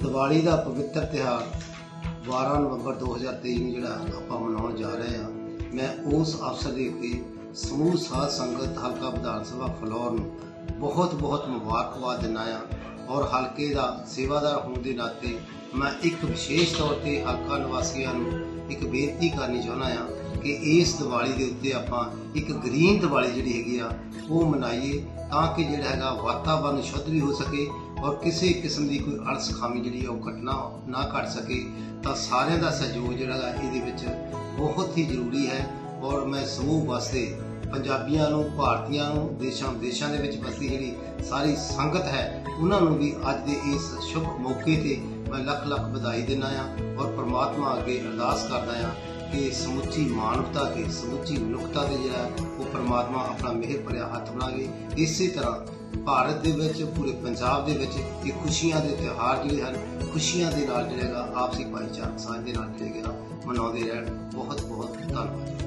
ਦੀਵਾਲੀ ਦਾ ਪਵਿੱਤਰ ਤਿਉਹਾਰ 12 ਨਵੰਬਰ 2023 ਨੂੰ ਜਿਹੜਾ ਆਪਾਂ ਮਨਾਉਣ ਜਾ ਰਹੇ ਹਾਂ, ਮੈਂ ਉਸ ਅਵਸਰ ਦੇ ਉੱਤੇ ਸਮੂਹ ਸਾਧ ਸੰਗਤ ਹਲਕਾ ਵਿਧਾਨ ਸਭਾ ਫਲੋਰ ਨੂੰ ਬਹੁਤ ਬਹੁਤ ਮੁਬਾਰਕਬਾਦ ਦਿੰਦਾ ਹਾਂ ਔਰ ਹਲਕੇ ਦਾ ਸੇਵਾਦਾਰ ਹੋਣ ਦੇ ਨਾਤੇ ਮੈਂ ਇੱਕ ਵਿਸ਼ੇਸ਼ ਤੌਰ ਤੇ ਹਲਕਾ ਨਿਵਾਸੀਆਂ ਨੂੰ ਇੱਕ ਬੇਨਤੀ ਕਰਨੀ ਚਾਹੁੰਦਾ ਹਾਂ ਕਿ ਇਸ ਦੀਵਾਲੀ ਦੇ ਉੱਤੇ ਆਪਾਂ ਇੱਕ ਗ੍ਰੀਨ ਦੀਵਾਲੀ ਜਿਹੜੀ ਹੈਗੀ ਆ, ਉਹ ਮਨਾਈਏ ਤਾਂ ਕਿ ਜਿਹੜਾ ਹੈਗਾ ਵਾਤਾਵਰਨ ਸ਼ੁੱਧ ਵੀ ਹੋ ਸਕੇ ਔਰ ਕਿਸੇ ਕਿਸਮ ਦੀ ਕੋਈ ਅਲਸ ਖਾਮੀ ਜਿਹੜੀ ਆ ਉਹ ਘਟਨਾ ਨਾ ਘਟ ਸਕੇ। ਤਾਂ ਸਾਰਿਆਂ ਦਾ ਸਹਿਯੋਗ ਜਿਹੜਾ ਹੈ ਇਹਦੇ ਵਿੱਚ ਬਹੁਤ ਹੀ ਜ਼ਰੂਰੀ ਹੈ ਔਰ ਮੈਂ ਸਮੂਹ ਵਾਸਤੇ ਪੰਜਾਬੀਆਂ ਨੂੰ, ਭਾਰਤੀਆਂ ਨੂੰ, ਦੇਸ਼ਾਂ ਵਿਦੇਸ਼ਾਂ ਦੇ ਵਿੱਚ ਵਸਦੀ ਜਿਹੜੀ ਸਾਰੀ ਸੰਗਤ ਹੈ, ਉਹਨਾਂ ਨੂੰ ਵੀ ਅੱਜ ਦੇ ਇਸ ਸ਼ੁਭ ਮੌਕੇ ਤੇ ਮੈਂ ਲੱਖ ਲੱਖ ਵਧਾਈ ਦਿੰਦਾ ਆ ਔਰ ਪ੍ਰਮਾਤਮਾ ਅੱਗੇ ਅਰਦਾਸ ਕਰਦਾ ਆ ਕਿ ਸਮੁੱਚੀ ਮਾਨਵਤਾ ਤੇ ਸਮੁੱਚੀ ਮਨੁੱਖਤਾ ਤੇ ਜਿਹੜਾ ਉਹ ਪਰਮਾਤਮਾ ਆਪਣਾ ਮਿਹਰ ਭਰਿਆ ਹੱਥ ਬਣਾਵੇ ਇਸੇ ਤਰ੍ਹਾਂ ਭਾਰਤ ਦੇ ਵਿੱਚ, ਪੂਰੇ ਪੰਜਾਬ ਦੇ ਵਿੱਚ ਇਹ ਖੁਸ਼ੀਆਂ ਦੇ ਤਿਉਹਾਰ ਜਿਹੜੇ ਹਨ, ਖੁਸ਼ੀਆਂ ਦੇ ਨਾਲ ਜਿਹੜਾ ਹੈਗਾ ਆਪਸੀ ਭਾਈਚਾਰਕ ਸਾਂਝ ਦੇ ਨਾਲ ਜਿਹੜੇ ਮਨਾਉਂਦੇ ਰਹਿਣ। ਬਹੁਤ ਬਹੁਤ ਧੰਨਵਾਦ।